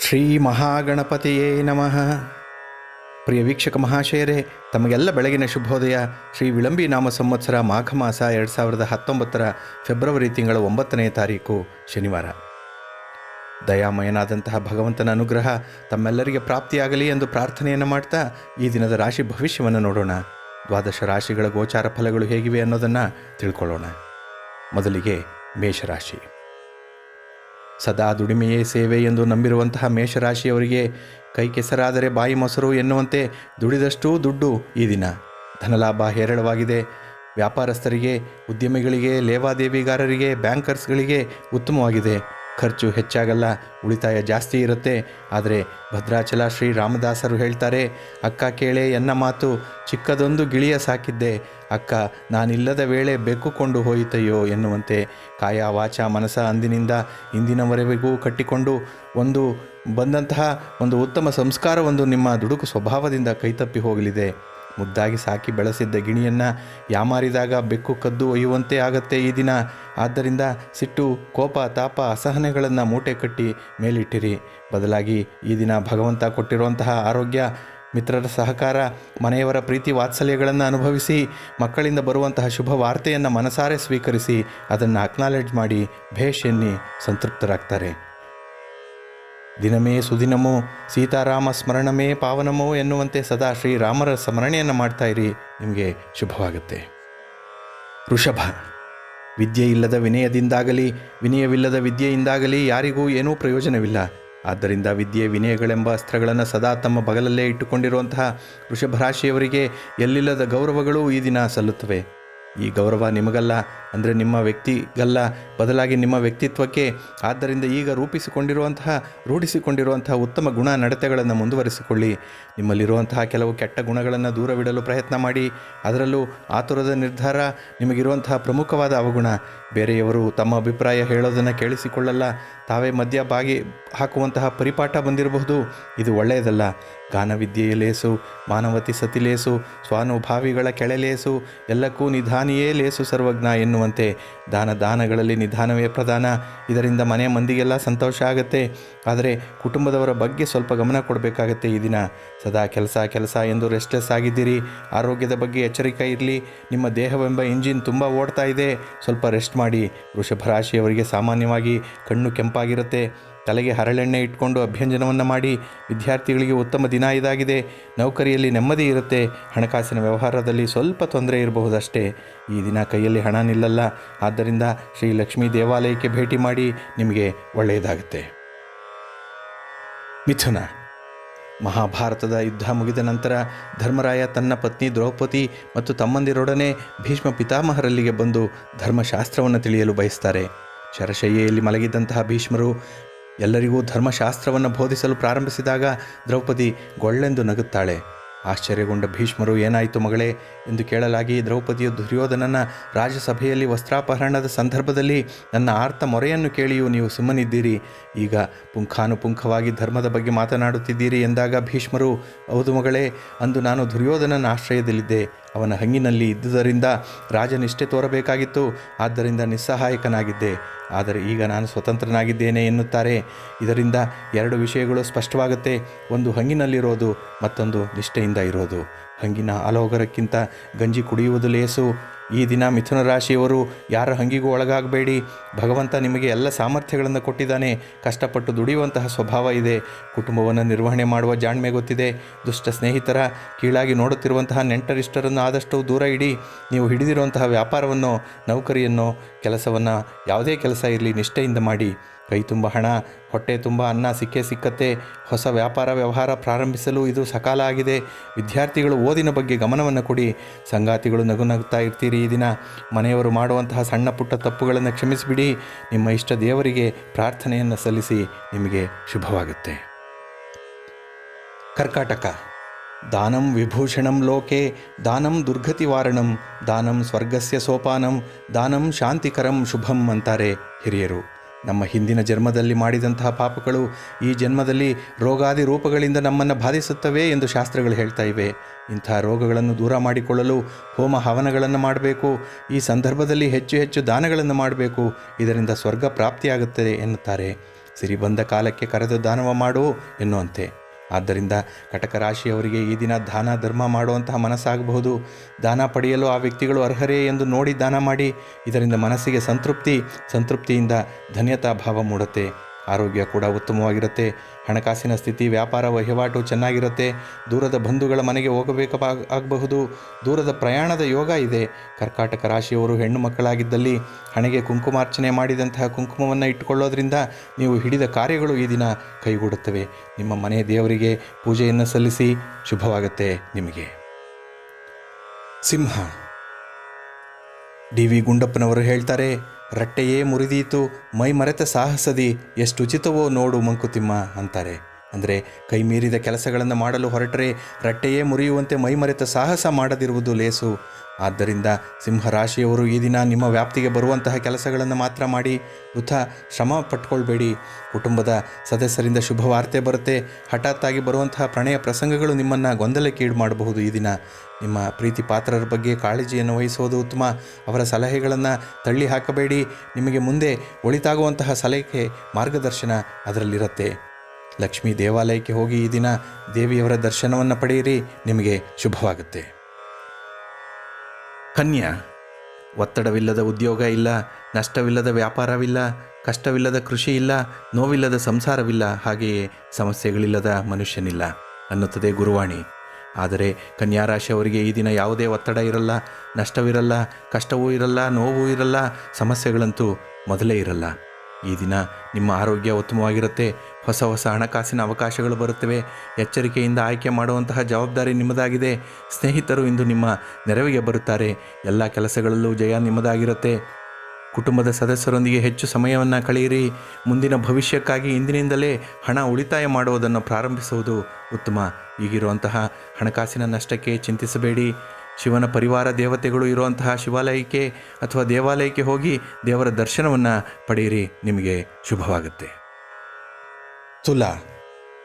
ಶ್ರೀ ಮಹಾಗಣಪತಿಯೇ ನಮಃ. ಪ್ರಿಯ ವೀಕ್ಷಕ ಮಹಾಶಯರೇ, ತಮಗೆಲ್ಲ ಬೆಳಗಿನ ಶುಭೋದಯ. ಶ್ರೀ ವಿಳಂಬಿ ನಾಮ ಸಂವತ್ಸರ ಮಾಘ ಮಾಸ ಎರಡು ಸಾವಿರದ ಹತ್ತೊಂಬತ್ತರ ಫೆಬ್ರವರಿ ತಿಂಗಳ ಒಂಬತ್ತನೇ ತಾರೀಕು, ಶನಿವಾರ. ದಯಾಮಯನಾದಂತಹ ಭಗವಂತನ ಅನುಗ್ರಹ ತಮ್ಮೆಲ್ಲರಿಗೆ ಪ್ರಾಪ್ತಿಯಾಗಲಿ ಎಂದು ಪ್ರಾರ್ಥನೆಯನ್ನು ಮಾಡ್ತಾ ಈ ದಿನದ ರಾಶಿ ಭವಿಷ್ಯವನ್ನು ನೋಡೋಣ. ದ್ವಾದಶ ರಾಶಿಗಳ ಗೋಚಾರ ಫಲಗಳು ಹೇಗಿವೆ ಅನ್ನೋದನ್ನು ತಿಳ್ಕೊಳ್ಳೋಣ. ಮೊದಲಿಗೆ ಮೇಷರಾಶಿ. ಸದಾ ದುಡಿಮೆಯೇ ಸೇವೆ ಎಂದು ನಂಬಿರುವಂತಹ ಮೇಷರಾಶಿಯವರಿಗೆ ಕೈ ಕೆಸರಾದರೆ ಬಾಯಿ ಮೊಸರು ಎನ್ನುವಂತೆ ದುಡಿದಷ್ಟೂ ದುಡ್ಡು ಈ ದಿನ. ಧನಲಾಭ ಹೇರಳವಾಗಿದೆ. ವ್ಯಾಪಾರಸ್ಥರಿಗೆ, ಉದ್ಯಮಿಗಳಿಗೆ, ಲೇವಾದೇವಿಗಾರರಿಗೆ, ಬ್ಯಾಂಕರ್ಸ್ಗಳಿಗೆ ಉತ್ತಮವಾಗಿದೆ. ಖರ್ಚು ಹೆಚ್ಚಾಗಲ್ಲ, ಉಳಿತಾಯ ಜಾಸ್ತಿ ಇರುತ್ತೆ. ಆದರೆ ಭದ್ರಾಚಲ ಶ್ರೀ ರಾಮದಾಸರು ಹೇಳ್ತಾರೆ, ಅಕ್ಕ ಕೇಳೆ, ಎನ್ನ ಮಾತು? ಚಿಕ್ಕದೊಂದು ಗಿಳಿಯ ಸಾಕಿದ್ದೆ. ಅಕ್ಕ, ನಾನಿಲ್ಲದ ವೇಳೆ ಬೆಕ್ಕುಕೊಂಡು ಹೋಯಿತಯ್ಯೋ? ಎನ್ನುವಂತೆ ಕಾಯ ವಾಚ ಮನಸ ಅಂದಿನಿಂದ ಇಂದಿನವರೆಗೂ ಕಟ್ಟಿಕೊಂಡು ಒಂದು, ಬಂದಂತಹ ಒಂದು ಉತ್ತಮ ಸಂಸ್ಕಾರವೊಂದು ನಿಮ್ಮ ದುಡುಕು ಸ್ವಭಾವದಿಂದ ಕೈತಪ್ಪಿ ಹೋಗಲಿದೆ. ಮುದ್ದಾಗಿ ಸಾಕಿ ಬೆಳೆಸಿದ್ದ ಗಿಣಿಯನ್ನು ಯಾಮಾರಿದಾಗ ಬೆಕ್ಕು ಕದ್ದು ಒಯ್ಯುವಂತೆ ಆಗತ್ತೆ ಈ ದಿನ. ಆದ್ದರಿಂದ ಸಿಟ್ಟು, ಕೋಪ, ತಾಪ, ಅಸಹನೆಗಳನ್ನು ಮೂಟೆ ಕಟ್ಟಿ ಮೇಲಿಟ್ಟಿರಿ. ಬದಲಾಗಿ ಈ ದಿನ ಭಗವಂತ ಕೊಟ್ಟಿರುವಂತಹ ಆರೋಗ್ಯ, ಮಿತ್ರರ ಸಹಕಾರ, ಮನೆಯವರ ಪ್ರೀತಿ ವಾತ್ಸಲ್ಯಗಳನ್ನು ಅನುಭವಿಸಿ, ಮಕ್ಕಳಿಂದ ಬರುವಂತಹ ಶುಭ ವಾರ್ತೆಯನ್ನು ಮನಸಾರೆ ಸ್ವೀಕರಿಸಿ, ಅದನ್ನು ಅಕ್ನಾಲೆಡ್ಜ್ ಮಾಡಿ ಭೇಷ್ ಎನ್ನಿ ಸಂತೃಪ್ತರಾಗ್ತಾರೆ. ದಿನಮೇ ಸುದಿನಮೋ, ಸೀತಾರಾಮ ಸ್ಮರಣಮೇ ಪಾವನಮೋ ಎನ್ನುವಂತೆ ಸದಾ ಶ್ರೀರಾಮರ ಸ್ಮರಣೆಯನ್ನು ಮಾಡ್ತಾ ಇರಿ. ನಿಮಗೆ ಶುಭವಾಗುತ್ತೆ. ವೃಷಭ ವಿದ್ಯೆ ಇಲ್ಲದ ವಿನಯದಿಂದಾಗಲಿ, ವಿನಯವಿಲ್ಲದ ವಿದ್ಯೆಯಿಂದಾಗಲಿ ಯಾರಿಗೂ ಏನೂ ಪ್ರಯೋಜನವಿಲ್ಲ. ಆದ್ದರಿಂದ ವಿದ್ಯೆ ವಿನಯಗಳೆಂಬ ಅಸ್ತ್ರಗಳನ್ನು ಸದಾ ತಮ್ಮ ಬಗಲಲ್ಲೇ ಇಟ್ಟುಕೊಂಡಿರುವಂತಹ ವೃಷಭ ರಾಶಿಯವರಿಗೆ ಎಲ್ಲಿಲ್ಲದ ಗೌರವಗಳು ಈ ದಿನ ಸಲ್ಲುತ್ತವೆ. ಈ ಗೌರವ ನಿಮಗಲ್ಲ, ಅಂದರೆ ನಿಮ್ಮ ವ್ಯಕ್ತಿಗಲ್ಲ, ಬದಲಾಗಿ ನಿಮ್ಮ ವ್ಯಕ್ತಿತ್ವಕ್ಕೆ. ಆದ್ದರಿಂದ ಈಗ ರೂಪಿಸಿಕೊಂಡಿರುವಂತಹ, ರೂಢಿಸಿಕೊಂಡಿರುವಂತಹ ಉತ್ತಮ ಗುಣ ನಡತೆಗಳನ್ನು ಮುಂದುವರಿಸಿಕೊಳ್ಳಿ. ನಿಮ್ಮಲ್ಲಿರುವಂತಹ ಕೆಲವು ಕೆಟ್ಟ ಗುಣಗಳನ್ನು ದೂರವಿಡಲು ಪ್ರಯತ್ನ ಮಾಡಿ. ಅದರಲ್ಲೂ ಆತುರದ ನಿರ್ಧಾರ ನಿಮಗಿರುವಂತಹ ಪ್ರಮುಖವಾದ ಅವಗುಣ. ಬೇರೆಯವರು ತಮ್ಮ ಅಭಿಪ್ರಾಯ ಹೇಳೋದನ್ನು ಕೇಳಿಸಿಕೊಳ್ಳಲ್ಲ. ತಾವೇ ಮಧ್ಯ ಬಾಗಿ ಹಾಕುವಂತಹ ಪರಿಪಾಠ ಬಂದಿರಬಹುದು. ಇದು ಒಳ್ಳೆಯದಲ್ಲ. ಗಾನವಿದ್ಯೆಯ ಲೇಸು, ಮಾನವತಿ ಸತಿ ಲೇಸು, ಸ್ವಾನುಭಾವಿಗಳ ಕೆಳಲೇಸು ಎಲ್ಲಕ್ಕೂ ನಿಧಾನಿಯೇ ಲೇಸು ಸರ್ವಜ್ಞ ಎನ್ನುವಂತೆ. ದಾನ ದಾನಗಳಲ್ಲಿ ನಿಧಾನವೇ ಪ್ರಧಾನ. ಇದರಿಂದ ಮನೆ ಮಂದಿಗೆಲ್ಲ ಸಂತೋಷ ಆಗುತ್ತೆ. ಆದರೆ ಕುಟುಂಬದವರ ಬಗ್ಗೆ ಸ್ವಲ್ಪ ಗಮನ ಕೊಡಬೇಕಾಗತ್ತೆ ಈ ದಿನ. ಸದಾ ಕೆಲಸ ಕೆಲಸ ಎಂದು ರೆಸ್ಟ್ಲೆಸ್ ಆಗಿದ್ದೀರಿ. ಆರೋಗ್ಯದ ಬಗ್ಗೆ ಎಚ್ಚರಿಕೆ ಇರಲಿ. ನಿಮ್ಮ ದೇಹವೆಂಬ ಇಂಜಿನ್ ತುಂಬ ಓಡ್ತಾ ಇದೆ. ಸ್ವಲ್ಪ ರೆಸ್ಟ್ ಮಾಡಿ. ವೃಷಭ ರಾಶಿಯವರಿಗೆ ಸಾಮಾನ್ಯವಾಗಿ ಕಣ್ಣು ಕೆಂಪಾಗಿರುತ್ತೆ. ತಲೆಗೆ ಹರಳೆಣ್ಣೆ ಇಟ್ಕೊಂಡು ಅಭ್ಯಂಜನವನ್ನು ಮಾಡಿ ವಿದ್ಯಾರ್ಥಿಗಳಿಗೆ ಉತ್ತಮ ದಿನ ಇದಾಗಿದೆ. ನೌಕರಿಯಲ್ಲಿ ನೆಮ್ಮದಿ ಇರುತ್ತೆ. ಹಣಕಾಸಿನ ವ್ಯವಹಾರದಲ್ಲಿ ಸ್ವಲ್ಪ ತೊಂದರೆ ಇರಬಹುದಷ್ಟೇ. ಈ ದಿನ ಕೈಯಲ್ಲಿ ಹಣ ನಿಲ್ಲಲ್ಲ ಆದ್ದರಿಂದ ಶ್ರೀ ಲಕ್ಷ್ಮೀ ದೇವಾಲಯಕ್ಕೆ ಭೇಟಿ ಮಾಡಿ ನಿಮಗೆ ಒಳ್ಳೆಯದಾಗುತ್ತೆ. ಮಿಥುನ. ಮಹಾಭಾರತದ ಯುದ್ಧ ಮುಗಿದ ನಂತರ ಧರ್ಮರಾಯ ತನ್ನ ಪತ್ನಿ ದ್ರೌಪದಿ ಮತ್ತು ತಮ್ಮಂದಿರೊಡನೆ ಭೀಷ್ಮ ಪಿತಾಮಹರಲ್ಲಿಗೆ ಬಂದು ಧರ್ಮಶಾಸ್ತ್ರವನ್ನು ತಿಳಿಯಲು ಬಯಸ್ತಾರೆ. ಶರಶಯ್ಯೆಯಲ್ಲಿ ಮಲಗಿದ್ದಂತಹ ಭೀಷ್ಮರು ಎಲ್ಲರಿಗೂ ಧರ್ಮಶಾಸ್ತ್ರವನ್ನು ಬೋಧಿಸಲು ಪ್ರಾರಂಭಿಸಿದಾಗ ದ್ರೌಪದಿ ಗೊಳ್ಳೆಂದು ನಗುತ್ತಾಳೆ. ಆಶ್ಚರ್ಯಗೊಂಡ ಭೀಷ್ಮರು, ಏನಾಯಿತು ಮಗಳೇ? ಎಂದು ಕೇಳಲಾಗಿ ದ್ರೌಪದಿಯು ದುರ್ಯೋಧನನ ರಾಜಸಭೆಯಲ್ಲಿ ವಸ್ತ್ರಾಪಹರಣದ ಸಂದರ್ಭದಲ್ಲಿ ನನ್ನ ಆರ್ತ ಮೊರೆಯನ್ನು ಕೇಳಿಯೂ ನೀವು ಸುಮ್ಮನಿದ್ದೀರಿ. ಈಗ ಪುಂಖಾನುಪುಂಖವಾಗಿ ಧರ್ಮದ ಬಗ್ಗೆ ಮಾತನಾಡುತ್ತಿದ್ದೀರಿ ಎಂದಾಗ ಭೀಷ್ಮರು, ಹೌದು ಮಗಳೇ, ಅಂದು ನಾನು ದುರ್ಯೋಧನನ ಆಶ್ರಯದಲ್ಲಿದ್ದೆ. ಅವನ ಹಂಗಿನಲ್ಲಿ ಇದ್ದುದರಿಂದ ರಾಜನಿಷ್ಠೆ ತೋರಬೇಕಾಗಿತ್ತು. ಆದ್ದರಿಂದ ನಿಸ್ಸಹಾಯಕನಾಗಿದ್ದೆ. ಆದರೆ ಈಗ ನಾನು ಸ್ವತಂತ್ರನಾಗಿದ್ದೇನೆ ಎನ್ನುತ್ತಾರೆ. ಇದರಿಂದ ಎರಡು ವಿಷಯಗಳು ಸ್ಪಷ್ಟವಾಗುತ್ತೆ. ಒಂದು ಹಂಗಿನಲ್ಲಿರೋದು, ಮತ್ತೊಂದು ನಿಷ್ಠೆಯಿಂದ ಇರೋದು. ಹಂಗಿನ ಅಲೋಗರಕ್ಕಿಂತ ಗಂಜಿ ಕುಡಿಯುವುದು ಲೇಸು. ಈ ದಿನ ಮಿಥುನ ರಾಶಿಯವರು ಯಾರ ಹಂಗಿಗೂ ಒಳಗಾಗಬೇಡಿ. ಭಗವಂತ ನಿಮಗೆ ಎಲ್ಲ ಸಾಮರ್ಥ್ಯಗಳನ್ನು ಕೊಟ್ಟಿದ್ದಾನೆ. ಕಷ್ಟಪಟ್ಟು ದುಡಿಯುವಂತಹ ಸ್ವಭಾವ ಇದೆ. ಕುಟುಂಬವನ್ನು ನಿರ್ವಹಣೆ ಮಾಡುವ ಜಾಣ್ಮೆ ಗೊತ್ತಿದೆ. ದುಷ್ಟ ಸ್ನೇಹಿತರ ಕೀಳಾಗಿ ನೋಡುತ್ತಿರುವಂತಹ ನೆಂಟರಿಷ್ಟರನ್ನು ಆದಷ್ಟು ದೂರ ಇಡಿ. ನೀವು ಹಿಡಿದಿರುವಂತಹ ವ್ಯಾಪಾರವನ್ನು, ನೌಕರಿಯನ್ನು, ಕೆಲಸವನ್ನು ಯಾವುದೇ ಕೆಲಸ ಇರಲಿ ನಿಷ್ಠೆಯಿಂದ ಮಾಡಿ. ಕೈ ತುಂಬ ಹಣ, ಹೊಟ್ಟೆ ತುಂಬ ಅನ್ನ, ಸಿಕ್ಕೇ ಸಿಕ್ಕತ್ತೆ. ಹೊಸ ವ್ಯಾಪಾರ, ವ್ಯವಹಾರ ಪ್ರಾರಂಭಿಸಲು ಇದು ಸಕಾಲ ಆಗಿದೆ. ವಿದ್ಯಾರ್ಥಿಗಳು ಓದಿನ ಬಗ್ಗೆ ಗಮನವನ್ನು ಕೊಡಿ. ಸಂಗಾತಿಗಳು ನಗು ನಗ್ತಾ ಇರ್ತೀರಿ ಈ ದಿನ. ಮನೆಯವರು ಮಾಡುವಂತಹ ಸಣ್ಣ ಪುಟ್ಟ ತಪ್ಪುಗಳನ್ನು ಕ್ಷಮಿಸಿಬಿಡಿ. ನಿಮ್ಮ ಇಷ್ಟ ದೇವರಿಗೆ ಪ್ರಾರ್ಥನೆಯನ್ನು ಸಲ್ಲಿಸಿ ನಿಮಗೆ ಶುಭವಾಗುತ್ತೆ. ಕರ್ಕಾಟಕ. ದಾನಂ ವಿಭೂಷಣಂ ಲೋಕೆ, ದಾನಂ ದುರ್ಗತಿವಾರಣಂ, ದಾನಂ ಸ್ವರ್ಗಸ್ಯ ಸೋಪಾನಂ, ದಾನಂ ಶಾಂತಿಕರಂ ಶುಭಂ ಅಂತಾರೆ ಹಿರಿಯರು. ನಮ್ಮ ಹಿಂದಿನ ಜನ್ಮದಲ್ಲಿ ಮಾಡಿದಂತಹ ಪಾಪಗಳು ಈ ಜನ್ಮದಲ್ಲಿ ರೋಗಾದಿ ರೂಪಗಳಿಂದ ನಮ್ಮನ್ನು ಬಾಧಿಸುತ್ತವೆ ಎಂದು ಶಾಸ್ತ್ರಗಳು ಹೇಳ್ತಾ ಇವೆ. ಇಂಥ ರೋಗಗಳನ್ನು ದೂರ ಮಾಡಿಕೊಳ್ಳಲು ಹೋಮ ಹವನಗಳನ್ನು ಮಾಡಬೇಕು, ಈ ಸಂದರ್ಭದಲ್ಲಿ ಹೆಚ್ಚು ಹೆಚ್ಚು ದಾನಗಳನ್ನು ಮಾಡಬೇಕು, ಇದರಿಂದ ಸ್ವರ್ಗ ಪ್ರಾಪ್ತಿಯಾಗುತ್ತದೆ ಎನ್ನುತ್ತಾರೆ. ಸಿರಿ ಬಂದ ಕಾಲಕ್ಕೆ ಕರೆದು ದಾನವ ಮಾಡು ಎನ್ನುವಂತೆ. ಆದ್ದರಿಂದ ಕಟಕ ರಾಶಿಯವರಿಗೆ ಈ ದಿನ ದಾನ, ಧರ್ಮ ಮಾಡುವಂತಹ ಮನಸ್ಸಾಗಬಹುದು. ದಾನ ಪಡೆಯಲು ಆ ವ್ಯಕ್ತಿಗಳು ಅರ್ಹರೇ ಎಂದು ನೋಡಿ ದಾನ ಮಾಡಿ, ಇದರಿಂದ ಮನಸ್ಸಿಗೆ ಸಂತೃಪ್ತಿ, ಸಂತೃಪ್ತಿಯಿಂದ ಧನ್ಯತಾ ಭಾವ ಮೂಡುತ್ತೆ. ಆರೋಗ್ಯ ಕೂಡ ಉತ್ತಮವಾಗಿರುತ್ತೆ. ಹಣಕಾಸಿನ ಸ್ಥಿತಿ, ವ್ಯಾಪಾರ ವಹಿವಾಟು ಚೆನ್ನಾಗಿರುತ್ತೆ. ದೂರದ ಬಂಧುಗಳ ಮನೆಗೆ ಹೋಗಬೇಕು ಆಗಬಹುದು. ದೂರದ ಪ್ರಯಾಣದ ಯೋಗ ಇದೆ. ಕರ್ಕಾಟಕ ರಾಶಿಯವರು ಹೆಣ್ಣು ಮಕ್ಕಳಾಗಿದ್ದಲ್ಲಿ ಹಣೆಗೆ ಕುಂಕುಮಾರ್ಚನೆ ಮಾಡಿದಂತಹ ಕುಂಕುಮವನ್ನು ಇಟ್ಟುಕೊಳ್ಳೋದ್ರಿಂದ ನೀವು ಹಿಡಿದ ಕಾರ್ಯಗಳು ಈ ದಿನ ಕೈಗೂಡುತ್ತವೆ. ನಿಮ್ಮ ಮನೆ ದೇವರಿಗೆ ಪೂಜೆಯನ್ನು ಸಲ್ಲಿಸಿ ಶುಭವಾಗುತ್ತೆ ನಿಮಗೆ. ಸಿಂಹ. ಡಿ ವಿ ಗುಂಡಪ್ಪನವರು ಹೇಳ್ತಾರೆ ರಟ್ಟೆಯೇ ಮುರಿದೀತು, ಮೈ ಮರೆತ ಸಾಹಸದಿ, ಎಷ್ಟು ಉಚಿತವೋ ನೋಡು ಮಂಕುತಿಮ್ಮ ಅಂತಾರೆ. ಅಂದರೆ ಕೈ ಮೀರಿದ ಕೆಲಸಗಳನ್ನು ಮಾಡಲು ಹೊರಟರೆ ರಟ್ಟೆಯೇ ಮುರಿಯುವಂತೆ ಮೈ ಮರೆತ ಸಾಹಸ ಮಾಡದಿರುವುದು ಲೇಸು. ಆದ್ದರಿಂದ ಸಿಂಹರಾಶಿಯವರು ಈ ದಿನ ನಿಮ್ಮ ವ್ಯಾಪ್ತಿಗೆ ಬರುವಂತಹ ಕೆಲಸಗಳನ್ನು ಮಾತ್ರ ಮಾಡಿ, ವೃಥ ಶ್ರಮ ಪಟ್ಕೊಳ್ಬೇಡಿ. ಕುಟುಂಬದ ಸದಸ್ಯರಿಂದ ಶುಭ ವಾರ್ತೆ ಬರುತ್ತೆ. ಹಠಾತ್ತಾಗಿ ಬರುವಂತಹ ಪ್ರಣಯ ಪ್ರಸಂಗಗಳು ನಿಮ್ಮನ್ನು ಗೊಂದಲಕ್ಕೀಡು ಮಾಡಬಹುದು ಈ ದಿನ. ನಿಮ್ಮ ಪ್ರೀತಿ ಪಾತ್ರರ ಬಗ್ಗೆ ಕಾಳಜಿಯನ್ನು ವಹಿಸುವುದು ಉತ್ತಮ. ಅವರ ಸಲಹೆಗಳನ್ನು ತಳ್ಳಿ ಹಾಕಬೇಡಿ. ನಿಮಗೆ ಮುಂದೆ ಒಳಿತಾಗುವಂತಹ ಸಲಹೆ ಮಾರ್ಗದರ್ಶನ ಅದರಲ್ಲಿರುತ್ತೆ. ಲಕ್ಷ್ಮೀ ದೇವಾಲಯಕ್ಕೆ ಹೋಗಿ ಈ ದಿನ ದೇವಿಯವರ ದರ್ಶನವನ್ನು ಪಡೆಯಿರಿ. ನಿಮಗೆ ಶುಭವಾಗುತ್ತೆ. ಕನ್ಯಾ, ಒತ್ತಡವಿಲ್ಲದ ಉದ್ಯೋಗ ಇಲ್ಲ, ನಷ್ಟವಿಲ್ಲದ ವ್ಯಾಪಾರವಿಲ್ಲ, ಕಷ್ಟವಿಲ್ಲದ ಕೃಷಿ ಇಲ್ಲ, ನೋವಿಲ್ಲದ ಸಂಸಾರವಿಲ್ಲ, ಹಾಗೆಯೇ ಸಮಸ್ಯೆಗಳಿಲ್ಲದ ಮನುಷ್ಯನಿಲ್ಲ ಅನ್ನುತ್ತದೆ ಗುರುವಾಣಿ. ಆದರೆ ಕನ್ಯಾರಾಶಿಯವರಿಗೆ ಈ ದಿನ ಯಾವುದೇ ಒತ್ತಡ ಇರಲ್ಲ, ನಷ್ಟವಿರಲ್ಲ, ಕಷ್ಟವೂ ಇರಲ್ಲ, ನೋವೂ ಇರಲ್ಲ, ಸಮಸ್ಯೆಗಳಂತೂ ಮೊದಲೇ ಇರಲ್ಲ. ಈ ದಿನ ನಿಮ್ಮ ಆರೋಗ್ಯ ಉತ್ತಮವಾಗಿರುತ್ತೆ ಹೊಸ ಹೊಸ ಹಣಕಾಸಿನ ಅವಕಾಶಗಳು ಬರುತ್ತವೆ. ಎಚ್ಚರಿಕೆಯಿಂದ ಆಯ್ಕೆ ಮಾಡುವಂತಹ ಜವಾಬ್ದಾರಿ ನಿಮ್ಮದಾಗಿದೆ. ಸ್ನೇಹಿತರು ಇಂದು ನಿಮ್ಮ ನೆರವಿಗೆ ಬರುತ್ತಾರೆ. ಎಲ್ಲ ಕೆಲಸಗಳಲ್ಲೂ ಜಯ ನಿಮ್ಮದಾಗಿರುತ್ತೆ. ಕುಟುಂಬದ ಸದಸ್ಯರೊಂದಿಗೆ ಹೆಚ್ಚು ಸಮಯವನ್ನು ಕಳೆಯಿರಿ. ಮುಂದಿನ ಭವಿಷ್ಯಕ್ಕಾಗಿ ಇಂದಿನಿಂದಲೇ ಹಣ ಉಳಿತಾಯ ಮಾಡುವುದನ್ನು ಪ್ರಾರಂಭಿಸುವುದು ಉತ್ತಮ. ಈಗಿರುವಂತಹ ಹಣಕಾಸಿನ ನಷ್ಟಕ್ಕೆ ಚಿಂತಿಸಬೇಡಿ. ಶಿವನ ಪರಿವಾರ ದೇವತೆಗಳು ಇರುವಂತಹ ಶಿವಾಲಯಕ್ಕೆ ಅಥವಾ ದೇವಾಲಯಕ್ಕೆ ಹೋಗಿ ದೇವರ ದರ್ಶನವನ್ನು ಪಡೆಯಿರಿ. ನಿಮಗೆ ಶುಭವಾಗುತ್ತೆ. ತುಲಾ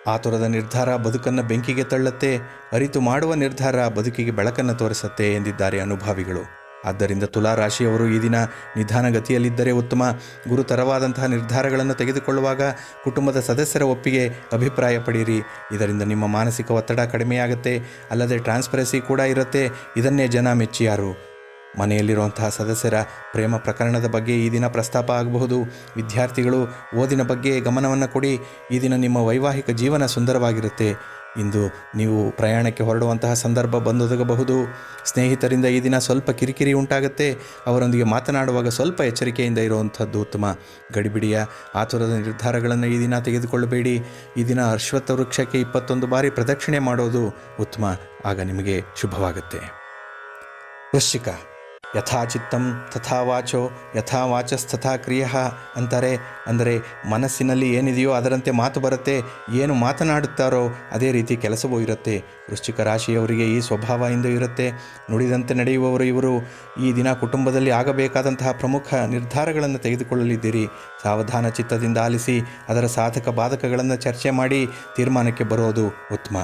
ಆತುರದ ನಿರ್ಧಾರ ಬದುಕನ್ನು ಬೆಂಕಿಗೆ ತಳ್ಳತ್ತೆ, ಅರಿತು ಮಾಡುವ ನಿರ್ಧಾರ ಬದುಕಿಗೆ ಬೆಳಕನ್ನು ತೋರಿಸುತ್ತೆ ಎಂದಿದ್ದಾರೆ ಅನುಭಾವಿಗಳು. ಆದ್ದರಿಂದ ತುಲಾ ರಾಶಿಯವರು ಈ ದಿನ ನಿಧಾನಗತಿಯಲ್ಲಿದ್ದರೆ ಉತ್ತಮ. ಗುರುತರವಾದಂತಹ ನಿರ್ಧಾರಗಳನ್ನು ತೆಗೆದುಕೊಳ್ಳುವಾಗ ಕುಟುಂಬದ ಸದಸ್ಯರ ಒಪ್ಪಿಗೆ ಅಭಿಪ್ರಾಯ ಪಡೆಯಿರಿ ಇದರಿಂದ ನಿಮ್ಮ ಮಾನಸಿಕ ಒತ್ತಡ ಕಡಿಮೆಯಾಗುತ್ತೆ. ಅಲ್ಲದೆ ಟ್ರಾನ್ಸ್ಪರೆನ್ಸಿ ಕೂಡ ಇರುತ್ತೆ. ಇದನ್ನೇ ಜನ ಮೆಚ್ಚಿಯಾರು. ಮನೆಯಲ್ಲಿರುವಂತಹ ಸದಸ್ಯರ ಪ್ರೇಮ ಪ್ರಕರಣದ ಬಗ್ಗೆ ಈ ದಿನ ಪ್ರಸ್ತಾಪ ಆಗಬಹುದು. ವಿದ್ಯಾರ್ಥಿಗಳು ಓದಿನ ಬಗ್ಗೆ ಗಮನವನ್ನು ಕೊಡಿ. ಈ ದಿನ ನಿಮ್ಮ ವೈವಾಹಿಕ ಜೀವನ ಸುಂದರವಾಗಿರುತ್ತೆ. ಇಂದು ನೀವು ಪ್ರಯಾಣಕ್ಕೆ ಹೊರಡುವಂತಹ ಸಂದರ್ಭ ಬಂದೊದಗಬಹುದು. ಸ್ನೇಹಿತರಿಂದ ಈ ದಿನ ಸ್ವಲ್ಪ ಕಿರಿಕಿರಿ ಉಂಟಾಗುತ್ತೆ. ಅವರೊಂದಿಗೆ ಮಾತನಾಡುವಾಗ ಸ್ವಲ್ಪ ಎಚ್ಚರಿಕೆಯಿಂದ ಇರುವಂಥದ್ದು ಉತ್ತಮ. ಗಡಿಬಿಡಿಯ ಆತುರದ ನಿರ್ಧಾರಗಳನ್ನು ಈ ದಿನ ತೆಗೆದುಕೊಳ್ಳಬೇಡಿ. ಈ ದಿನ ಅಶ್ವತ್ಥ ವೃಕ್ಷಕ್ಕೆ ಇಪ್ಪತ್ತೊಂದು ಬಾರಿ ಪ್ರದಕ್ಷಿಣೆ ಮಾಡೋದು ಉತ್ತಮ. ಆಗ ನಿಮಗೆ ಶುಭವಾಗುತ್ತೆ. ವೃಶ್ಚಿಕ ಯಥಾ ಚಿತ್ತಂ ತಥಾ ವಾಚೋ, ಯಥಾ ವಾಚಸ್ತಥಾ ಕ್ರಿಯ ಅಂತಾರೆ, ಅಂದರೆ ಮನಸ್ಸಿನಲ್ಲಿ ಏನಿದೆಯೋ ಅದರಂತೆ ಮಾತು ಬರುತ್ತೆ, ಏನು ಮಾತನಾಡುತ್ತಾರೋ ಅದೇ ರೀತಿ ಕೆಲಸವೂ ಇರುತ್ತೆ. ವೃಶ್ಚಿಕ ರಾಶಿಯವರಿಗೆ ಈ ಸ್ವಭಾವ ಇಂದು ಇರುತ್ತೆ. ನುಡಿದಂತೆ ನಡೆಯುವವರು ಇವರು ಈ ದಿನ ಕುಟುಂಬದಲ್ಲಿ ಆಗಬೇಕಾದಂತಹ ಪ್ರಮುಖ ನಿರ್ಧಾರಗಳನ್ನು ತೆಗೆದುಕೊಳ್ಳಲಿದ್ದೀರಿ. ಸಾವಧಾನ ಚಿತ್ತದಿಂದ ಆಲಿಸಿ ಅದರ ಸಾಧಕ ಬಾಧಕಗಳನ್ನು ಚರ್ಚೆ ಮಾಡಿ ತೀರ್ಮಾನಕ್ಕೆ ಬರೋದು ಉತ್ತಮ.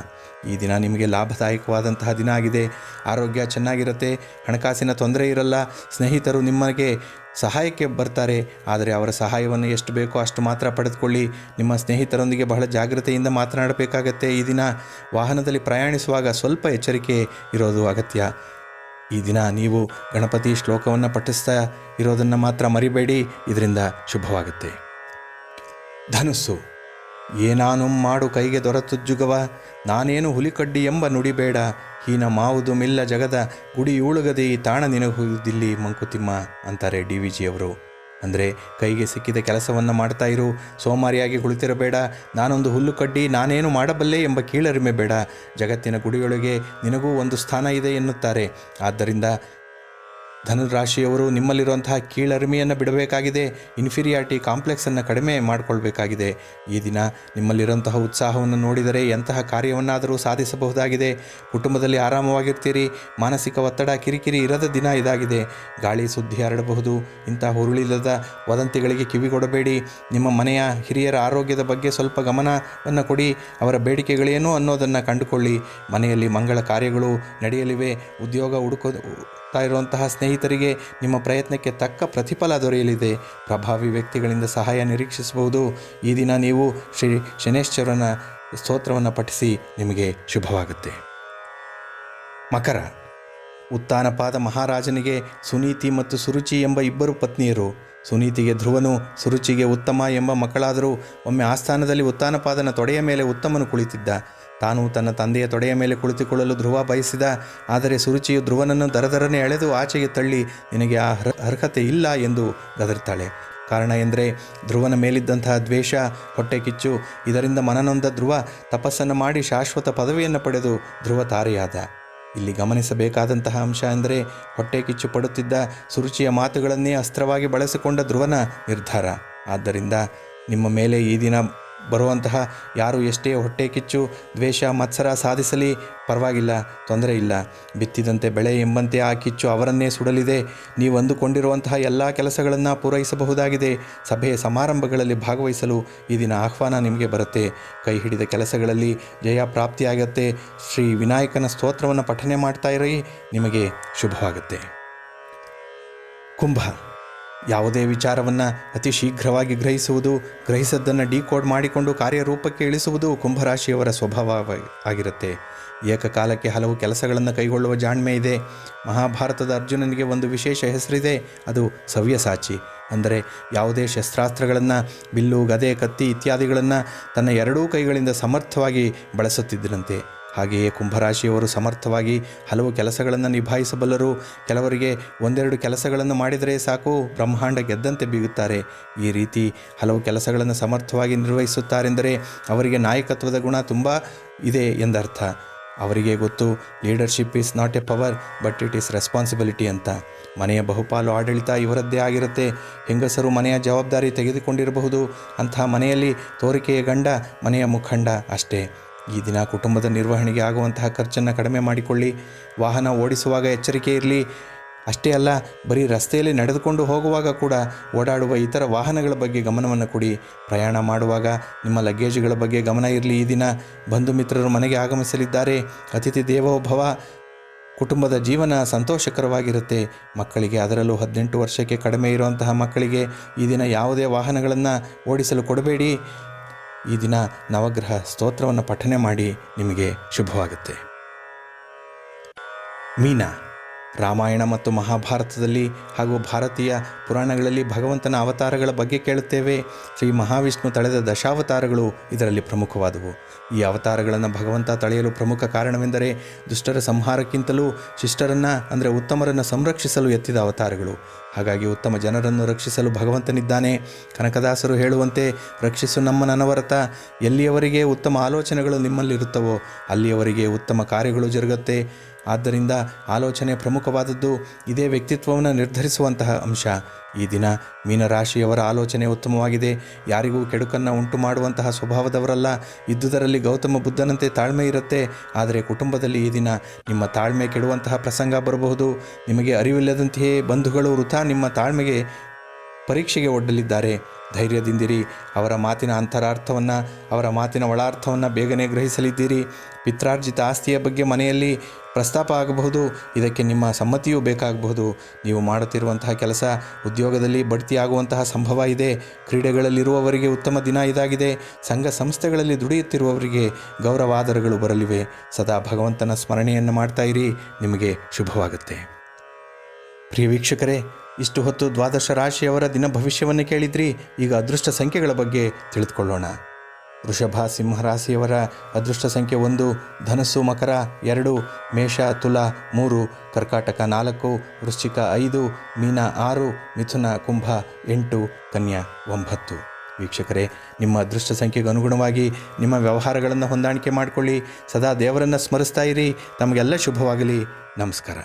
ಈ ದಿನ ನಿಮಗೆ ಲಾಭದಾಯಕವಾದಂತಹ ದಿನ ಆಗಿದೆ. ಆರೋಗ್ಯ ಚೆನ್ನಾಗಿರುತ್ತೆ. ಹಣಕಾಸಿನ ತೊಂದರೆ ಇರಲ್ಲ. ಸ್ನೇಹಿತರು ನಿಮಗೆ ಸಹಾಯಕ್ಕೆ ಬರ್ತಾರೆ. ಆದರೆ ಅವರ ಸಹಾಯವನ್ನು ಎಷ್ಟು ಬೇಕೋ ಅಷ್ಟು ಮಾತ್ರ ಪಡೆದುಕೊಳ್ಳಿ. ನಿಮ್ಮ ಸ್ನೇಹಿತರೊಂದಿಗೆ ಬಹಳ ಜಾಗ್ರತೆಯಿಂದ ಮಾತನಾಡಬೇಕಾಗತ್ತೆ. ಈ ದಿನ ವಾಹನದಲ್ಲಿ ಪ್ರಯಾಣಿಸುವಾಗ ಸ್ವಲ್ಪ ಎಚ್ಚರಿಕೆ ಇರೋದು ಅಗತ್ಯ. ಈ ದಿನ ನೀವು ಗಣಪತಿ ಶ್ಲೋಕವನ್ನು ಪಠಿಸ್ತಾ ಇರೋದನ್ನು ಮಾತ್ರ ಮರಿಬೇಡಿ. ಇದರಿಂದ ಶುಭವಾಗುತ್ತೆ. ಧನುಸ್ಸು. ಏನಾನು ಮಾಡು ಕೈಗೆ ದೊರತುಜ್ಜುಗವ, ನಾನೇನು ಹುಲಿಕಡ್ಡಿ ಎಂಬ ನುಡಿಬೇಡ ಹೀನ ಮಾವುದು ಮಿಲ್ಲ ಜಗದ ಗುಡಿಯೂಳುಗದೆ ಈ ತಾಣ ನಿನಗುವುದಿಲ್ಲಿ ಮಂಕುತಿಮ್ಮ ಅಂತಾರೆ ಡಿ ವಿ ಜಿಯವರು ಅಂದರೆ ಕೈಗೆ ಸಿಕ್ಕಿದ ಕೆಲಸವನ್ನು ಮಾಡ್ತಾ ಇರು, ಸೋಮಾರಿಯಾಗಿ ಕುಳಿತಿರಬೇಡ. ನಾನೊಂದು ಹುಲ್ಲು ಕಡ್ಡಿ ನಾನೇನು ಮಾಡಬಲ್ಲೆ ಎಂಬ ಕೀಳರಿಮೆ ಬೇಡ. ಜಗತ್ತಿನ ಗುಡಿಯೊಳಗೆ ನಿನಗೂ ಒಂದು ಸ್ಥಾನ ಇದೆ ಎನ್ನುತ್ತಾರೆ. ಆದ್ದರಿಂದ ಧನುರಾಶಿಯವರು ನಿಮ್ಮಲ್ಲಿರುವಂತಹ ಕೀಳರಿಮೆಯನ್ನು ಬಿಡಬೇಕಾಗಿದೆ ಇನ್ಫೀರಿಯಾರಿಟಿ ಕಾಂಪ್ಲೆಕ್ಸನ್ನು ಕಡಿಮೆ ಮಾಡಿಕೊಳ್ಬೇಕಾಗಿದೆ. ಈ ದಿನ ನಿಮ್ಮಲ್ಲಿರುವಂತಹ ಉತ್ಸಾಹವನ್ನು ನೋಡಿದರೆ ಎಂತಹ ಕಾರ್ಯವನ್ನಾದರೂ ಸಾಧಿಸಬಹುದಾಗಿದೆ. ಕುಟುಂಬದಲ್ಲಿ ಆರಾಮವಾಗಿರ್ತೀರಿ, ಮಾನಸಿಕ ಒತ್ತಡ ಕಿರಿಕಿರಿ ಇರದ ದಿನ ಇದಾಗಿದೆ. ಗಾಳಿ ಸುದ್ದಿ ಹರಡಬಹುದು ಇಂತಹ ಹುರುಳಿಲ್ಲದ ವದಂತಿಗಳಿಗೆ ಕಿವಿಗೊಡಬೇಡಿ ನಿಮ್ಮ ಮನೆಯ ಹಿರಿಯರ ಆರೋಗ್ಯದ ಬಗ್ಗೆ ಸ್ವಲ್ಪ ಗಮನವನ್ನು ಕೊಡಿ, ಅವರ ಬೇಡಿಕೆಗಳೇನು ಅನ್ನೋದನ್ನು ಕಂಡುಕೊಳ್ಳಿ. ಮನೆಯಲ್ಲಿ ಮಂಗಳ ಕಾರ್ಯಗಳು ನಡೆಯಲಿವೆ, ಉದ್ಯೋಗ ಹುಡುಕೋ ತಾ ಇರುವಂತಹ ಸ್ನೇಹಿತರಿಗೆ ನಿಮ್ಮ ಪ್ರಯತ್ನಕ್ಕೆ ತಕ್ಕ ಪ್ರತಿಫಲ ದೊರೆಯಲಿದೆ. ಪ್ರಭಾವಿ ವ್ಯಕ್ತಿಗಳಿಂದ ಸಹಾಯ ನಿರೀಕ್ಷಿಸಬಹುದು. ಈ ದಿನ ನೀವು ಶ್ರೀ ಶನೇಶ್ವರನ ಸ್ತೋತ್ರವನ್ನು ಪಠಿಸಿ ನಿಮಗೆ ಶುಭವಾಗುತ್ತೆ. ಮಕರ. ಉತ್ತಾನಪಾದ ಮಹಾರಾಜನಿಗೆ ಸುನೀತಿ ಮತ್ತು ಸುರುಚಿ ಎಂಬ ಇಬ್ಬರು ಪತ್ನಿಯರು. ಸುನೀತಿಗೆ ಧ್ರುವನು, ಸುರುಚಿಗೆ ಉತ್ತಮ ಎಂಬ ಮಕ್ಕಳಾದರೂ ಒಮ್ಮೆ ಆಸ್ಥಾನದಲ್ಲಿ ಉತ್ತಾನಪಾದನ ತೊಡೆಯ ಮೇಲೆ ಉತ್ತಮನು ಕುಳಿತಿದ್ದ. ತಾನು ತನ್ನ ತಂದೆಯ ತೊಡೆಯ ಮೇಲೆ ಕುಳಿತುಕೊಳ್ಳಲು ಧ್ರುವ ಬಯಸಿದ, ಆದರೆ ಸುರುಚಿಯು ಧ್ರುವನನ್ನು ದರದರನೆ ಎಳೆದು ಆಚೆಗೆ ತಳ್ಳಿ, ನಿನಗೆ ಆ ಅರ್ಹ- ಅರ್ಹತೆ ಇಲ್ಲ ಎಂದು ಗದರ್ತಾಳೆ. ಕಾರಣ ಎಂದರೆ, ಧ್ರುವನ ಮೇಲಿದ್ದಂತಹ ದ್ವೇಷ, ಹೊಟ್ಟೆ ಕಿಚ್ಚು, ಇದರಿಂದ ಮನನೊಂದ ಧ್ರುವ ತಪಸ್ಸನ್ನು ಮಾಡಿ ಶಾಶ್ವತ ಪದವಿಯನ್ನು ಪಡೆದು ಧ್ರುವ ತಾರೆಯಾದ. ಇಲ್ಲಿ ಗಮನಿಸಬೇಕಾದಂತಹ ಅಂಶ ಎಂದರೆ, ಹೊಟ್ಟೆ ಕಿಚ್ಚು ಪಡುತ್ತಿದ್ದ ಸುರುಚಿಯ ಮಾತುಗಳನ್ನೇ ಅಸ್ತ್ರವಾಗಿ ಬಳಸಿಕೊಂಡ ಧ್ರುವನ ನಿರ್ಧಾರ. ಆದ್ದರಿಂದ ನಿಮ್ಮ ಮೇಲೆ ಈ ದಿನ ಬರುವಂತಹ ಯಾರು ಎಷ್ಟೇ ಹೊಟ್ಟೆ ಕಿಚ್ಚು, ದ್ವೇಷ, ಮತ್ಸರ ಸಾಧಿಸಲಿ, ಪರವಾಗಿಲ್ಲ, ತೊಂದರೆ ಇಲ್ಲ. ಬಿತ್ತಿದಂತೆ ಬೆಳೆ ಎಂಬಂತೆ ಆ ಕಿಚ್ಚು ಅವರನ್ನೇ ಸುಡಲಿದೆ. ನೀವು ಅಂದುಕೊಂಡಿರುವಂತಹ ಎಲ್ಲ ಕೆಲಸಗಳನ್ನು ಪೂರೈಸಬಹುದಾಗಿದೆ. ಸಭೆ ಸಮಾರಂಭಗಳಲ್ಲಿ ಭಾಗವಹಿಸಲು ಈ ದಿನ ಆಹ್ವಾನ ನಿಮಗೆ ಬರುತ್ತೆ. ಕೈ ಹಿಡಿದ ಕೆಲಸಗಳಲ್ಲಿ ಜಯ ಪ್ರಾಪ್ತಿಯಾಗತ್ತೆ. ಶ್ರೀ ವಿನಾಯಕನ ಸ್ತೋತ್ರವನ್ನು ಪಠನೆ ಮಾಡ್ತಾ ಇರಿ. ನಿಮಗೆ ಶುಭವಾಗುತ್ತೆ. ಕುಂಭ. ಯಾವುದೇ ವಿಚಾರವನ್ನು ಅತಿ ಶೀಘ್ರವಾಗಿ ಗ್ರಹಿಸುವುದು, ಗ್ರಹಿಸದ್ದನ್ನು ಡಿಕೋಡ್ ಮಾಡಿಕೊಂಡು ಕಾರ್ಯರೂಪಕ್ಕೆ ಇಳಿಸುವುದು ಕುಂಭರಾಶಿಯವರ ಸ್ವಭಾವ ಆಗಿರುತ್ತೆ. ಏಕಕಾಲಕ್ಕೆ ಹಲವು ಕೆಲಸಗಳನ್ನು ಕೈಗೊಳ್ಳುವ ಜಾಣ್ಮೆ ಇದೆ. ಮಹಾಭಾರತದ ಅರ್ಜುನನಿಗೆ ಒಂದು ವಿಶೇಷ ಹೆಸರಿದೆ, ಅದು ಸವ್ಯಸಾಚಿ. ಅಂದರೆ ಯಾವುದೇ ಶಸ್ತ್ರಾಸ್ತ್ರಗಳನ್ನು, ಬಿಲ್ಲು, ಗದೆ, ಕತ್ತಿ ಇತ್ಯಾದಿಗಳನ್ನು ತನ್ನ ಎರಡೂ ಕೈಗಳಿಂದ ಸಮರ್ಥವಾಗಿ ಬಳಸುತ್ತಿದ್ದರಂತೆ ಹಾಗೆಯೇ ಕುಂಭರಾಶಿಯವರು ಸಮರ್ಥವಾಗಿ ಹಲವು ಕೆಲಸಗಳನ್ನು ನಿಭಾಯಿಸಬಲ್ಲರು. ಕೆಲವರಿಗೆ ಒಂದೆರಡು ಕೆಲಸಗಳನ್ನು ಮಾಡಿದರೆ ಸಾಕು, ಬ್ರಹ್ಮಾಂಡ ಗೆದ್ದಂತೆ ಬೀಗುತ್ತಾರೆ. ಈ ರೀತಿ ಹಲವು ಕೆಲಸಗಳನ್ನು ಸಮರ್ಥವಾಗಿ ನಿರ್ವಹಿಸುತ್ತಾರೆಂದರೆ ಅವರಿಗೆ ನಾಯಕತ್ವದ ಗುಣ ತುಂಬ ಇದೆ ಎಂದರ್ಥ. ಅವರಿಗೆ ಗೊತ್ತು leadership is not a power but it is responsibility ಅಂತ. ಮನೆಯ ಬಹುಪಾಲು ಆಡಳಿತ ಇವರದ್ದೇ ಆಗಿರುತ್ತೆ. ಹೆಂಗಸರು ಮನೆಯ ಜವಾಬ್ದಾರಿ ತೆಗೆದುಕೊಂಡಿರಬಹುದು. ಅಂತಹ ಮನೆಯಲ್ಲಿ ತೋರಿಕೆಯ ಗಂಡ ಮನೆಯ ಮುಖಂಡ ಅಷ್ಟೇ. ಈ ದಿನ ಕುಟುಂಬದ ನಿರ್ವಹಣೆಗೆ ಆಗುವಂತಹ ಖರ್ಚನ್ನು ಕಡಿಮೆ ಮಾಡಿಕೊಳ್ಳಿ. ವಾಹನ ಓಡಿಸುವಾಗ ಎಚ್ಚರಿಕೆ ಇರಲಿ. ಅಷ್ಟೇ ಅಲ್ಲ, ಬರೀ ರಸ್ತೆಯಲ್ಲಿ ನಡೆದುಕೊಂಡು ಹೋಗುವಾಗ ಕೂಡ ಓಡಾಡುವ ಇತರ ವಾಹನಗಳ ಬಗ್ಗೆ ಗಮನವನ್ನು ಕೊಡಿ. ಪ್ರಯಾಣ ಮಾಡುವಾಗ ನಿಮ್ಮ ಲಗೇಜ್ಗಳ ಬಗ್ಗೆ ಗಮನ ಇರಲಿ. ಈ ದಿನ ಬಂಧು ಮಿತ್ರರು ಮನೆಗೆ ಆಗಮಿಸಲಿದ್ದಾರೆ. ಅತಿಥಿ ದೇವೋಭವ ಕುಟುಂಬದ ಜೀವನ ಸಂತೋಷಕರವಾಗಿರುತ್ತೆ. ಮಕ್ಕಳಿಗೆ ಅದರಲ್ಲೂ ಹದಿನೆಂಟು ವರ್ಷಕ್ಕೆ ಕಡಿಮೆ ಇರುವಂತಹ ಮಕ್ಕಳಿಗೆ ಈ ದಿನ ಯಾವುದೇ ವಾಹನಗಳನ್ನು ಓಡಿಸಲು ಕೊಡಬೇಡಿ. ಈ ದಿನ ನವಗ್ರಹ ಸ್ತೋತ್ರವನ್ನು ಪಠನೆ ಮಾಡಿ ನಿಮಗೆ ಶುಭವಾಗುತ್ತೆ. ಮೀನ ರಾಮಾಯಣ ಮತ್ತು ಮಹಾಭಾರತದಲ್ಲಿ ಹಾಗೂ ಭಾರತೀಯ ಪುರಾಣಗಳಲ್ಲಿ ಭಗವಂತನ ಅವತಾರಗಳ ಬಗ್ಗೆ ಕೇಳುತ್ತೇವೆ. ಶ್ರೀ ಮಹಾವಿಷ್ಣು ತಳೆದ ದಶಾವತಾರಗಳು ಇದರಲ್ಲಿ ಪ್ರಮುಖವಾದವು. ಈ ಅವತಾರಗಳನ್ನು ಭಗವಂತ ತಳೆಯಲು ಪ್ರಮುಖ ಕಾರಣವೆಂದರೆ ದುಷ್ಟರ ಸಂಹಾರಕ್ಕಿಂತಲೂ ಶಿಷ್ಟರನ್ನು, ಅಂದರೆ ಉತ್ತಮರನ್ನು ಸಂರಕ್ಷಿಸಲು ಎತ್ತಿದ ಅವತಾರಗಳು. ಹಾಗಾಗಿ ಉತ್ತಮ ಜನರನ್ನು ರಕ್ಷಿಸಲು ಭಗವಂತನಿದ್ದಾನೆ. ಕನಕದಾಸರು ಹೇಳುವಂತೆ, ರಕ್ಷಿಸು ನಮ್ಮ ನನವರತ. ಎಲ್ಲಿಯವರಿಗೆ ಉತ್ತಮ ಆಲೋಚನೆಗಳು ನಿಮ್ಮಲ್ಲಿರುತ್ತವೋ, ಅಲ್ಲಿಯವರಿಗೆ ಉತ್ತಮ ಕಾರ್ಯಗಳು ಜರುಗುತ್ತೆ. ಆದ್ದರಿಂದ ಆಲೋಚನೆ ಪ್ರಮುಖವಾದದ್ದು ಇದೇ ವ್ಯಕ್ತಿತ್ವವನ್ನು ನಿರ್ಧರಿಸುವಂತಹ ಅಂಶ. ಈ ದಿನ ಮೀನರಾಶಿಯವರ ಆಲೋಚನೆ ಉತ್ತಮವಾಗಿದೆ. ಯಾರಿಗೂ ಕೆಡುಕನ್ನು ಉಂಟು ಮಾಡುವಂತಹ ಸ್ವಭಾವದವರಲ್ಲ. ಇದ್ದುದರಲ್ಲಿ ಗೌತಮ ಬುದ್ಧನಂತೆ ತಾಳ್ಮೆ ಇರುತ್ತೆ. ಆದರೆ ಕುಟುಂಬದಲ್ಲಿ ಈ ದಿನ ನಿಮ್ಮ ತಾಳ್ಮೆ ಕೆಡುವಂತಹ ಪ್ರಸಂಗ ಬರಬಹುದು. ನಿಮಗೆ ಅರಿವಿಲ್ಲದಂತೆಯೇ ಬಂಧುಗಳು ವೃಥಾ ನಿಮ್ಮ ತಾಳ್ಮೆಗೆ ಪರೀಕ್ಷೆಗೆ ಒಡ್ಡಲಿದ್ದಾರೆ. ಧೈರ್ಯದಿಂದಿರಿ. ಅವರ ಮಾತಿನ ಅಂತರಾರ್ಥವನ್ನು, ಅವರ ಮಾತಿನ ಒಳಾರ್ಥವನ್ನು ಬೇಗನೆ ಗ್ರಹಿಸಲಿದ್ದೀರಿ. ಪಿತ್ರಾರ್ಜಿತ ಆಸ್ತಿಯ ಬಗ್ಗೆ ಮನೆಯಲ್ಲಿ ಪ್ರಸ್ತಾಪ ಆಗಬಹುದು. ಇದಕ್ಕೆ ನಿಮ್ಮ ಸಮ್ಮತಿಯೂ ಬೇಕಾಗಬಹುದು. ನೀವು ಮಾಡುತ್ತಿರುವಂತಹ ಕೆಲಸ ಉದ್ಯೋಗದಲ್ಲಿ ಬಡ್ತಿಯಾಗುವಂತಹ ಸಂಭವ ಇದೆ. ಕ್ರೀಡೆಗಳಲ್ಲಿರುವವರಿಗೆ ಉತ್ತಮ ದಿನ ಇದಾಗಿದೆ. ಸಂಘ ಸಂಸ್ಥೆಗಳಲ್ಲಿ ದುಡಿಯುತ್ತಿರುವವರಿಗೆ ಗೌರವಾದರಗಳು ಬರಲಿವೆ. ಸದಾ ಭಗವಂತನ ಸ್ಮರಣೆಯನ್ನು ಮಾಡ್ತಾ ಇರಿ. ನಿಮಗೆ ಶುಭವಾಗುತ್ತೆ. ಪ್ರಿಯ ವೀಕ್ಷಕರೇ ಇಷ್ಟು ಹೊತ್ತು ದ್ವಾದಶ ರಾಶಿಯವರ ದಿನ ಭವಿಷ್ಯವನ್ನು ಕೇಳಿದ್ರಿ, ಈಗ ಅದೃಷ್ಟ ಸಂಖ್ಯೆಗಳ ಬಗ್ಗೆ ತಿಳಿದುಕೊಳ್ಳೋಣ. ವೃಷಭ ಸಿಂಹರಾಶಿಯವರ ಅದೃಷ್ಟ ಸಂಖ್ಯೆ ಒಂದು, ಧನಸ್ಸು, ಮಕರ ಎರಡು, ಮೇಷ, ತುಲ ಮೂರು, ಕರ್ಕಾಟಕ ನಾಲ್ಕು, ವೃಶ್ಚಿಕ ಐದು, ಮೀನ ಆರು, ಮಿಥುನ ಕುಂಭ ಎಂಟು, ಕನ್ಯಾ ಒಂಬತ್ತು. ವೀಕ್ಷಕರೇ, ನಿಮ್ಮ ಅದೃಷ್ಟ ಸಂಖ್ಯೆಗೆ ಅನುಗುಣವಾಗಿ ನಿಮ್ಮ ವ್ಯವಹಾರಗಳನ್ನು ಹೊಂದಾಣಿಕೆ ಮಾಡಿಕೊಳ್ಳಿ, ಸದಾ ದೇವರನ್ನು ಸ್ಮರಿಸ್ತಾ ಇರಿ, ತಮಗೆಲ್ಲ ಶುಭವಾಗಲಿ. ನಮಸ್ಕಾರ.